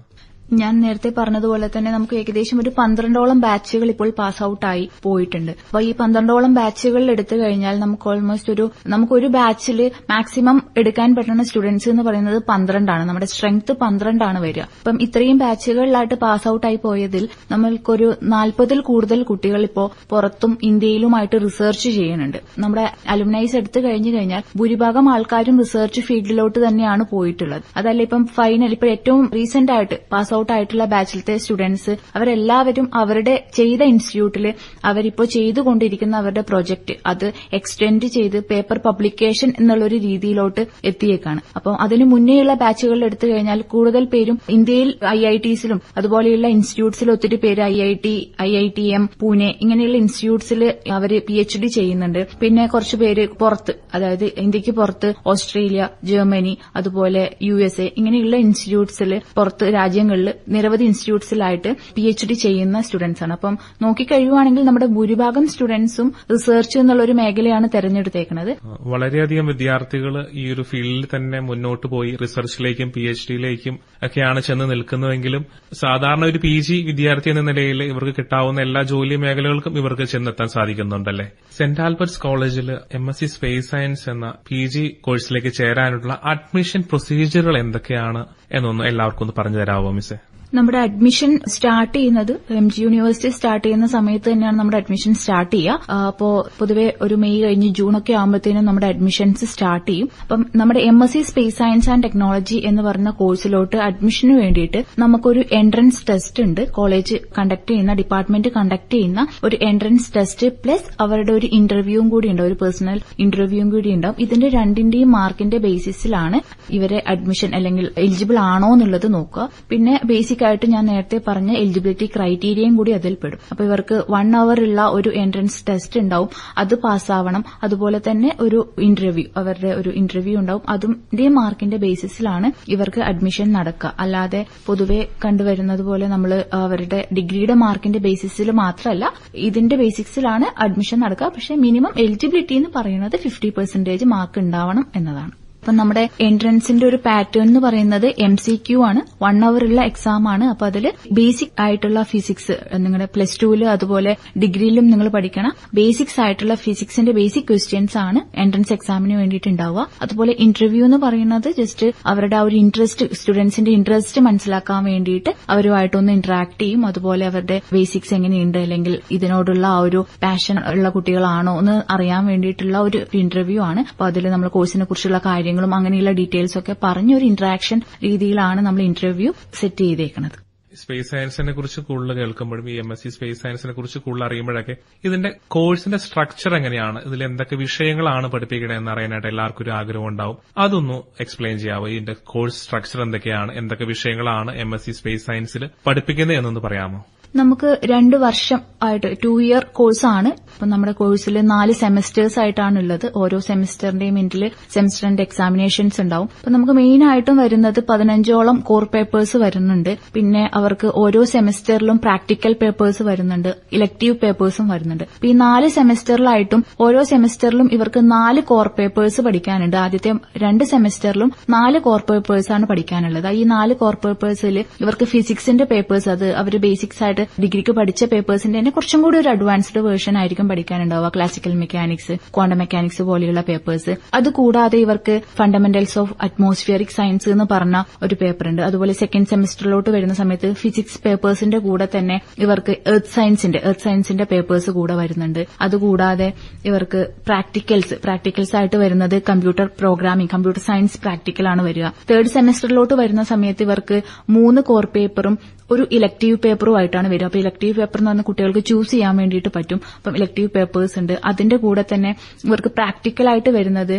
ഞാൻ നേരത്തെ പറഞ്ഞതുപോലെ തന്നെ നമുക്ക് ഏകദേശം ഒരു പന്ത്രണ്ടോളം ബാച്ചുകൾ ഇപ്പോൾ പാസ് ഔട്ട് ആയി പോയിട്ടുണ്ട്. അപ്പൊ ഈ പന്ത്രണ്ടോളം ബാച്ചുകൾ എടുത്തു കഴിഞ്ഞാൽ നമുക്ക് ഓൾമോസ്റ്റ് ഒരു നമുക്ക് ഒരു ബാച്ചിൽ മാക്സിമം എടുക്കാൻ പറ്റുന്ന സ്റ്റുഡൻസ് എന്ന് പറയുന്നത് പന്ത്രണ്ടാണ്. നമ്മുടെ സ്ട്രെങ്ത് പന്ത്രണ്ടാണ് വരിക. അപ്പം ഇത്രയും ബാച്ചുകളിലായിട്ട് പാസ് ഔട്ട് ആയി പോയതിൽ നമ്മൾക്കൊരു നാൽപ്പതിൽ കൂടുതൽ കുട്ടികൾ ഇപ്പോൾ പുറത്തും ഇന്ത്യയിലുമായിട്ട് റിസർച്ച് ചെയ്യുന്നുണ്ട്. നമ്മുടെ അലുമിനൈസ് എടുത്തു കഴിഞ്ഞു കഴിഞ്ഞാൽ ഭൂരിഭാഗം ആൾക്കാരും റിസർച്ച് ഫീൽഡിലോട്ട് തന്നെയാണ് പോയിട്ടുള്ളത്. അതല്ല ഇപ്പം ഫൈനൽ ഇപ്പം ഏറ്റവും റീസെന്റ് ആയിട്ട് പാസ് ഔട്ട് ആയിട്ടുള്ള ബാച്ചിലത്തെ സ്റ്റുഡൻസ് അവരെല്ലാവരും അവരുടെ ചെയ്ത ഇൻസ്റ്റിറ്റ്യൂട്ടിൽ അവരിപ്പോ ചെയ്തുകൊണ്ടിരിക്കുന്ന അവരുടെ പ്രോജക്റ്റ് അത് എക്സ്റ്റെൻഡ് ചെയ്ത് പേപ്പർ പബ്ലിക്കേഷൻ എന്നുള്ളൊരു രീതിയിലോട്ട് എത്തിയേക്കാണ്. അപ്പം അതിന് മുന്നേയുള്ള ബാച്ചുകളിൽ എടുത്തു കഴിഞ്ഞാൽ കൂടുതൽ പേരും ഇന്ത്യയിൽ ഐ ഐ ടിസിലും അതുപോലെയുള്ള ഇൻസ്റ്റിറ്റ്യൂട്ട്സിൽ ഒത്തിരി പേര് I I T I I T M Pune ഇങ്ങനെയുള്ള ഇൻസ്റ്റിറ്റ്യൂട്ട്സിൽ അവർ പി എച്ച് ഡി ചെയ്യുന്നുണ്ട്. പിന്നെ കുറച്ച് പേര് പുറത്ത് അതായത് ഇന്ത്യയ്ക്ക് പുറത്ത് ഓസ്ട്രേലിയ ജർമ്മനി അതുപോലെ യു എസ് എ ഇങ്ങനെയുള്ള ഇൻസ്റ്റിറ്റ്യൂട്ട്സിൽ പുറത്ത് രാജ്യങ്ങളിൽ നിരവധി ഇൻസ്റ്റിറ്റ്യൂട്ട്സിലായിട്ട് പി എച്ച് ഡി ചെയ്യുന്ന സ്റ്റുഡൻസ് ആണ്. അപ്പം നോക്കിക്കഴിയുവാണെങ്കിൽ നമ്മുടെ ഭൂരിഭാഗം സ്റ്റുഡൻസും റിസർച്ച് എന്നുള്ള ഒരു മേഖലയാണ് തെരഞ്ഞെടുത്തേക്കുന്നത് വളരെയധികം വിദ്യാർത്ഥികൾ ഈ ഒരു ഫീൽഡിൽ തന്നെ മുന്നോട്ട് പോയി റിസർച്ചിലേക്കും പി എച്ച് ഡിയിലേക്കും ഒക്കെയാണ് ചെന്ന് നിൽക്കുന്നതെങ്കിലും സാധാരണ ഒരു പി ജി വിദ്യാർത്ഥി എന്ന നിലയിൽ ഇവർക്ക് കിട്ടാവുന്ന എല്ലാ ജോലി മേഖലകൾക്കും ഇവർക്ക് ചെന്നെത്താൻ സാധിക്കുന്നുണ്ടല്ലേ? സെന്റ് ആൽബർട്ട്സ് കോളേജിൽ M S C space science എന്ന പി ജി കോഴ്സിലേക്ക് ചേരാനുള്ള അഡ്മിഷൻ പ്രൊസീജിയറുകൾ എന്തൊക്കെയാണ്? എന്നൊന്ന് എല്ലാവർക്കും ഒന്ന് പറഞ്ഞു തരാമോ മിസ്സേ? നമ്മുടെ അഡ്മിഷൻ സ്റ്റാർട്ട് ചെയ്യുന്നത് എം ജി യൂണിവേഴ്സിറ്റി സ്റ്റാർട്ട് ചെയ്യുന്ന സമയത്ത് തന്നെയാണ് നമ്മുടെ അഡ്മിഷൻ സ്റ്റാർട്ട് ചെയ്യുക. അപ്പോൾ അപ്പോ പൊതുവെ ഒരു മെയ് കഴിഞ്ഞ് ജൂൺ ഒക്കെ ആകുമ്പോഴത്തേനും നമ്മുടെ അഡ്മിഷൻസ് സ്റ്റാർട്ട് ചെയ്യും. അപ്പം നമ്മുടെ M S C space science and technology എന്ന് പറയുന്ന കോഴ്സിലോട്ട് അഡ്മിഷന് വേണ്ടിയിട്ട് നമുക്കൊരു എൻട്രൻസ് ടെസ്റ്റ് ഉണ്ട്. കോളേജ് കണ്ടക്ട് ചെയ്യുന്ന ഡിപ്പാർട്ട്മെന്റ് കണ്ടക്ട് ചെയ്യുന്ന ഒരു എൻട്രൻസ് ടെസ്റ്റ് പ്ലസ് അവരുടെ ഒരു ഇന്റർവ്യൂവും കൂടി ഉണ്ട്. ഒരു പേഴ്സണൽ ഇന്റർവ്യൂവും കൂടി ഉണ്ടാവും. ഇതിന്റെ രണ്ടിന്റെയും മാർക്കിന്റെ ബേസിസിലാണ് ഇവരെ അഡ്മിഷൻ അല്ലെങ്കിൽ എലിജിബിൾ ആണോ എന്നുള്ളത് നോക്കുക. പിന്നെ ബേസിക് ആയിട്ട് ഞാൻ നേരത്തെ പറഞ്ഞ എലിജിബിലിറ്റി ക്രൈറ്റീരിയയും കൂടി അതിൽ പെടും. അപ്പൊ ഇവർക്ക് വൺ ഉള്ള ഒരു എൻട്രൻസ് ടെസ്റ്റ് ഉണ്ടാവും. അത് പാസ്സാവണം അതുപോലെ തന്നെ ഒരു ഇന്റർവ്യൂ അവരുടെ ഒരു ഇന്റർവ്യൂ ഉണ്ടാവും. അതിന്റെ മാർക്കിന്റെ ബേസിസിലാണ് ഇവർക്ക് അഡ്മിഷൻ നടക്കുക. അല്ലാതെ പൊതുവെ കണ്ടുവരുന്നത് പോലെ നമ്മൾ അവരുടെ ഡിഗ്രിയുടെ മാർക്കിന്റെ ബേസിസിൽ മാത്രമല്ല ഇതിന്റെ ബേസിക്സിലാണ് അഡ്മിഷൻ നടക്കുക. പക്ഷേ മിനിമം എലിജിബിലിറ്റി എന്ന് പറയുന്നത് ഫിഫ്റ്റി പെർസെന്റേജ് മാർക്ക് ഉണ്ടാവണം എന്നതാണ്. അപ്പൊ നമ്മുടെ എൻട്രൻസിന്റെ ഒരു പാറ്റേൺ എന്ന് പറയുന്നത് എം സി ക്യു ആണ്. വൺ അവറുള്ള എക്സാം ആണ്. അപ്പൊ അതിൽ ബേസിക് ആയിട്ടുള്ള ഫിസിക്സ് നിങ്ങളുടെ പ്ലസ് ടുവിൽ അതുപോലെ ഡിഗ്രിയിലും നിങ്ങൾ പഠിക്കണം. ബേസിക്സ് ആയിട്ടുള്ള ഫിസിക്സിന്റെ ബേസിക് ക്വസ്റ്റ്യൻസ് ആണ് എൻട്രൻസ് എക്സാമിന് വേണ്ടിയിട്ട് ഉണ്ടാവുക അതുപോലെ ഇന്റർവ്യൂ എന്ന് പറയുന്നത് ജസ്റ്റ് അവരുടെ ആ ഒരു ഇൻട്രസ്റ്റ് സ്റ്റുഡൻസിന്റെ ഇൻട്രസ്റ്റ് മനസ്സിലാക്കാൻ വേണ്ടിയിട്ട് അവരുമായിട്ടൊന്ന് ഇന്ററാക്ട് ചെയ്യും. അതുപോലെ അവരുടെ ബേസിക്സ് എങ്ങനെയുണ്ട്? അല്ലെങ്കിൽ ഇതിനോടുള്ള ആ ഒരു പാഷൻ ഉള്ള കുട്ടികളാണോ എന്ന് അറിയാൻ വേണ്ടിയിട്ടുള്ള ഒരു ഇന്റർവ്യൂ ആണ്. അപ്പൊ അതിൽ നമ്മൾ കോഴ്സിനെ കുറിച്ചുള്ള കാര്യങ്ങളും അങ്ങനെയുള്ള ഡീറ്റെയിൽസ് ഒക്കെ പറഞ്ഞ ഒരു ഇന്ററാക്ഷൻ രീതിയിലാണ് നമ്മൾ ഇന്റർവ്യൂ സെറ്റ് ചെയ്തേക്കുന്നത് സ്പേസ് സയൻസിനെ കുറിച്ച് കൂടുതൽ കേൾക്കുമ്പോഴും ഈ എം എസ് സി സ്പേസ് സയൻസിനെ കുറിച്ച് കൂടുതൽ അറിയുമ്പോഴൊക്കെ ഇതിന്റെ കോഴ്സിന്റെ സ്ട്രക്ചർ എങ്ങനെയാണ്? ഇതിൽ എന്തൊക്കെ വിഷയങ്ങളാണ് പഠിപ്പിക്കണത് എന്ന് അറിയാനായിട്ട് എല്ലാവർക്കും ഒരു ആഗ്രഹം ഉണ്ടാവും. അതൊന്നും എക്സ്പ്ലെയിൻ ചെയ്യാവോ? ഇതിന്റെ കോഴ്സ് സ്ട്രക്ചർ എന്തൊക്കെയാണ്? എന്തൊക്കെ വിഷയങ്ങളാണ് എം എസ് സി സ്പേസ് സയൻസിൽ പഠിപ്പിക്കുന്നത് എന്നൊന്ന് പറയാമോ? നമുക്ക് രണ്ട് വർഷം ആയിട്ട് ടു ഇയർ കോഴ്സാണ് ഇപ്പം നമ്മുടെ കോഴ്സിൽ നാല് സെമസ്റ്റേഴ്സ് ആയിട്ടാണ് ഉള്ളത്. ഓരോ സെമസ്റ്ററിന്റെയും എൻഡിൽ സെമസ്റ്ററിന്റെ എക്സാമിനേഷൻസ് ഉണ്ടാവും. അപ്പൊ നമുക്ക് മെയിൻ ആയിട്ടും വരുന്നത് പതിനഞ്ചോളം കോർ പേപ്പേഴ്സ് വരുന്നുണ്ട്. പിന്നെ അവർക്ക് ഓരോ സെമസ്റ്ററിലും പ്രാക്ടിക്കൽ പേപ്പേഴ്സ് വരുന്നുണ്ട്. ഇലക്ടീവ് പേപ്പേഴ്സും വരുന്നുണ്ട്. ഈ നാല് സെമസ്റ്ററിലായിട്ടും ഓരോ സെമസ്റ്ററിലും ഇവർക്ക് നാല് കോർ പേപ്പേഴ്സ് പഠിക്കാനുണ്ട്. ആദ്യത്തെ രണ്ട് സെമസ്റ്ററിലും നാല് കോർ പേപ്പേഴ്സ് ആണ് പഠിക്കാനുള്ളത്. ഈ നാല് കോർ പേപ്പേഴ്സിൽ ഇവർക്ക് ഫിസിക്സിന്റെ പേപ്പേഴ്സ് അത് അവർ ബേസിക്സ് ആയിട്ട് ഡിഗ്രിക്ക് പഠിച്ച പേപ്പേഴ്സിന്റെ തന്നെ കുറച്ചും കൂടി ഒരു അഡ്വാൻസ്ഡ് വേർഷൻ ആയിരിക്കും പഠിക്കാനുണ്ടാവുക. ക്ലാസിക്കൽ മെക്കാനിക്സ് ക്വാണ്ടം മെക്കാനിക്സ് പോലെയുള്ള പേപ്പേഴ്സ് അതുകൂടാതെ ഇവർക്ക് ഫണ്ടമെന്റൽസ് ഓഫ് അറ്റ്മോസ്ഫിയറിക് സയൻസ് എന്ന് പറഞ്ഞ ഒരു പേപ്പർ ഉണ്ട്. അതുപോലെ സെക്കൻഡ് സെമസ്റ്ററിലോട്ട് വരുന്ന സമയത്ത് ഫിസിക്സ് പേപ്പേഴ്സിന്റെ കൂടെ തന്നെ ഇവർക്ക് എർത്ത് സയൻസിന്റെ എർത്ത് സയൻസിന്റെ പേപ്പേഴ്സ് കൂടെ വരുന്നുണ്ട്. അതുകൂടാതെ ഇവർക്ക് പ്രാക്ടിക്കൽസ് പ്രാക്ടിക്കൽസ് ആയിട്ട് വരുന്നത് computer programming computer science practical ആണ് വരിക. തേർഡ് സെമസ്റ്ററിലോട്ട് വരുന്ന സമയത്ത് ഇവർക്ക് മൂന്ന് കോർ പേപ്പറും ഒരു ഇലക്ടീവ് പേപ്പറും ആയിട്ടാണ് വരിക. അപ്പോൾ ഇലക്ടീവ് പേപ്പർ എന്ന് പറഞ്ഞാൽ കുട്ടികൾക്ക് ചൂസ് ചെയ്യാൻ വേണ്ടിയിട്ട് പറ്റും. അപ്പം ഇലക്ടീവ് പേപ്പേഴ്സ് ഉണ്ട്. അതിന്റെ കൂടെ തന്നെ ഇവർക്ക് പ്രാക്ടിക്കലായിട്ട് വരുന്നത്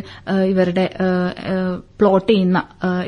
ഇവരുടെ പ്ലോട്ട് ചെയ്യുന്ന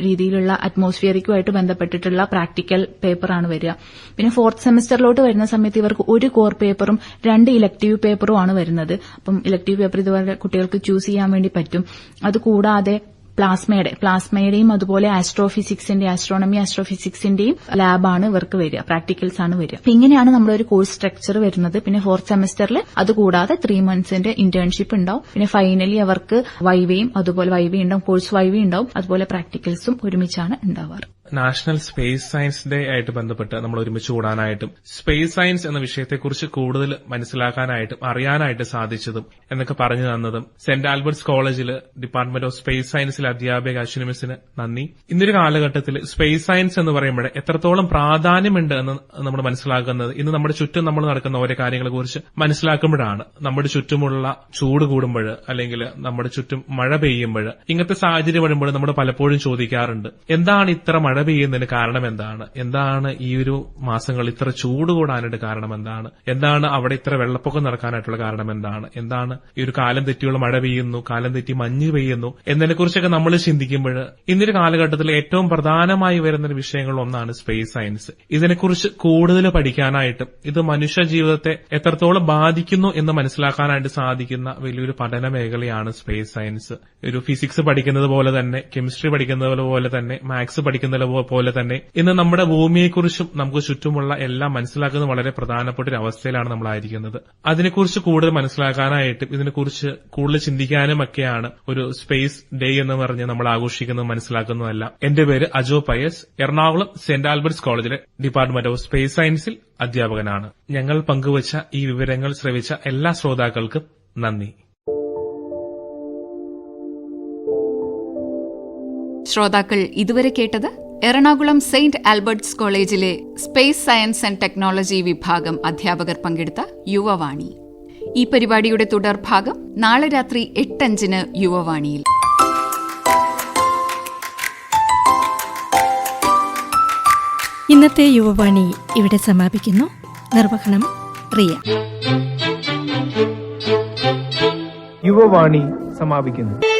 രീതിയിലുള്ള അറ്റ്മോസ്ഫിയറിക്കുമായിട്ട് ബന്ധപ്പെട്ടിട്ടുള്ള പ്രാക്ടിക്കൽ പേപ്പറാണ് വരിക. പിന്നെ ഫോർത്ത് സെമസ്റ്ററിലോട്ട് വരുന്ന സമയത്ത് ഇവർക്ക് ഒരു കോർ പേപ്പറും രണ്ട് ഇലക്ടീവ് പേപ്പറും ആണ് വരുന്നത്. അപ്പം ഇലക്ടീവ് പേപ്പർ ഇതുപോലെ കുട്ടികൾക്ക് ചൂസ് ചെയ്യാൻ വേണ്ടി പറ്റും. അതുകൂടാതെ പ്ലാസ്മയുടെ പ്ലാസ്മയുടെയും അതുപോലെ ആസ്ട്രോഫിസിക്സിന്റെ ആസ്ട്രോണമി ആസ്ട്രോഫിസിക്സിന്റെയും ലാബാണ് ഇവർക്ക് വരിക പ്രാക്ടിക്കൽസ് ആണ് വരിക. അപ്പൊ ഇങ്ങനെയാണ് നമ്മുടെ ഒരു കോഴ്സ് സ്ട്രക്ചർ വരുന്നത്. പിന്നെ ഫോർത്ത് സെമസ്റ്ററിൽ അതുകൂടാതെ ത്രീ മന്ത്സിന്റെ ഇന്റേൺഷിപ്പ് ഉണ്ടാവും. പിന്നെ ഫൈനലി അവർക്ക് വൈവയും അതുപോലെ വൈവയും ഉണ്ടാവും കോഴ്സ് വൈവയും ഉണ്ടാവും അതുപോലെ പ്രാക്ടിക്കൽസും ഒരുമിച്ചാണ് ഉണ്ടാവാറ്. നാഷണൽ സ്പേസ് സയൻസ് ഡേ ആയിട്ട് ബന്ധപ്പെട്ട് നമ്മൾ ഒരുമിച്ച് കൂടാനായിട്ടും സ്പേസ് സയൻസ് എന്ന വിഷയത്തെക്കുറിച്ച് കൂടുതൽ മനസ്സിലാക്കാനായിട്ടും അറിയാനായിട്ട് സാധിച്ചതും എന്നൊക്കെ പറഞ്ഞു തന്നതും സെന്റ് ആൽബർട്ട്സ് കോളേജിൽ ഡിപ്പാർട്ട്മെന്റ് ഓഫ് സ്പേസ് സയൻസിലെ അധ്യാപക അശ്വിനി മിസ്സിന് നന്ദി. ഇന്നൊരു കാലഘട്ടത്തിൽ സ്പേസ് സയൻസ് എന്ന് പറയുമ്പോൾ എത്രത്തോളം പ്രാധാന്യമുണ്ട് എന്ന് നമ്മൾ മനസ്സിലാക്കുന്നത് ഇന്ന് നമ്മുടെ ചുറ്റും നമ്മൾ നടക്കുന്ന ഓരോ കാര്യങ്ങളെ കുറിച്ച് മനസ്സിലാക്കുമ്പോഴാണ് നമ്മുടെ ചുറ്റുമുള്ള ചൂട് കൂടുമ്പോൾ അല്ലെങ്കിൽ നമ്മുടെ ചുറ്റും മഴ പെയ്യുമ്പോൾ ഇങ്ങനത്തെ സാഹചര്യം വരുമ്പോൾ നമ്മൾ പലപ്പോഴും ചോദിക്കാറുണ്ട്. എന്താണ് ഇത്ര മഴ പെയ്യുന്നതിന് കാരണം എന്താണ്? എന്താണ് ഈ ഒരു മാസങ്ങൾ ഇത്ര ചൂട് കൂടാനായിട്ട് കാരണം എന്താണ്? എന്താണ് അവിടെ ഇത്ര വെള്ളപ്പൊക്കം നടക്കാനായിട്ടുള്ള കാരണം എന്താണ്? എന്താണ് ഈ ഒരു കാലം തെറ്റിയുള്ള മഴ പെയ്യുന്നു കാലം തെറ്റി മഞ്ഞ് പെയ്യുന്നു എന്നതിനെ കുറിച്ചൊക്കെ നമ്മൾ ചിന്തിക്കുമ്പോൾ ഇന്നൊരു കാലഘട്ടത്തിൽ ഏറ്റവും പ്രധാനമായി വരുന്ന ഒരു വിഷയങ്ങളിൽ ഒന്നാണ് സ്പേസ് സയൻസ് ഇതിനെക്കുറിച്ച് കൂടുതൽ പഠിക്കാനായിട്ടും ഇത് മനുഷ്യ ജീവിതത്തെ എത്രത്തോളം ബാധിക്കുന്നു എന്ന് മനസ്സിലാക്കാനായിട്ട് സാധിക്കുന്ന വലിയൊരു പഠന മേഖലയാണ് സ്പേസ് സയൻസ് ഒരു ഫിസിക്സ് പഠിക്കുന്നത് പോലെ തന്നെ കെമിസ്ട്രി പഠിക്കുന്നത് പോലെ തന്നെ മാത്സ് പഠിക്കുന്നത് പോലെ തന്നെ. ഇന്ന് നമ്മുടെ ഭൂമിയെക്കുറിച്ചും നമുക്ക് ചുറ്റുമുള്ള എല്ലാം മനസ്സിലാക്കുന്നത് വളരെ പ്രധാനപ്പെട്ട ഒരു അവസ്ഥയിലാണ് നമ്മളായിരിക്കുന്നത് അതിനെക്കുറിച്ച് കൂടുതൽ മനസ്സിലാക്കാനായിട്ടും ഇതിനെക്കുറിച്ച് കൂടുതൽ ചിന്തിക്കാനും ഒക്കെയാണ് ഒരു സ്പേസ് ഡേ എന്ന് പറഞ്ഞ് നമ്മൾ ആഘോഷിക്കുന്നത് മനസ്സിലാക്കുന്നതല്ല. എന്റെ പേര് Ajo Pius. Ernakulam saint Albert's കോളേജിലെ ഡിപ്പാർട്ട്മെന്റ് ഓഫ് സ്പേസ് സയൻസിൽ അധ്യാപകനാണ്. ഞങ്ങൾ പങ്കുവച്ച ഈ വിവരങ്ങൾ ശ്രവിച്ച എല്ലാ ശ്രോതാക്കൾക്കും നന്ദി. ശ്രോതാക്കൾ ഇതുവരെ കേട്ടത് എറണാകുളം സെയിന്റ് ആൽബർട്ട്സ് കോളേജിലെ സ്പേസ് സയൻസ് ആൻഡ് ടെക്നോളജി വിഭാഗം അധ്യാപകർ പങ്കെടുത്ത യുവവാണി. ഈ പരിപാടിയുടെ തുടർഭാഗം നാളെ രാത്രി എട്ടഞ്ചിന് യുവവാണിയിൽ. ഇന്നത്തെ യുവവാണി ഇവിടെ സമാപിക്കുന്നു. നിർവഹണം പ്രിയ. യുവവാണി സമാപിക്കുന്നു.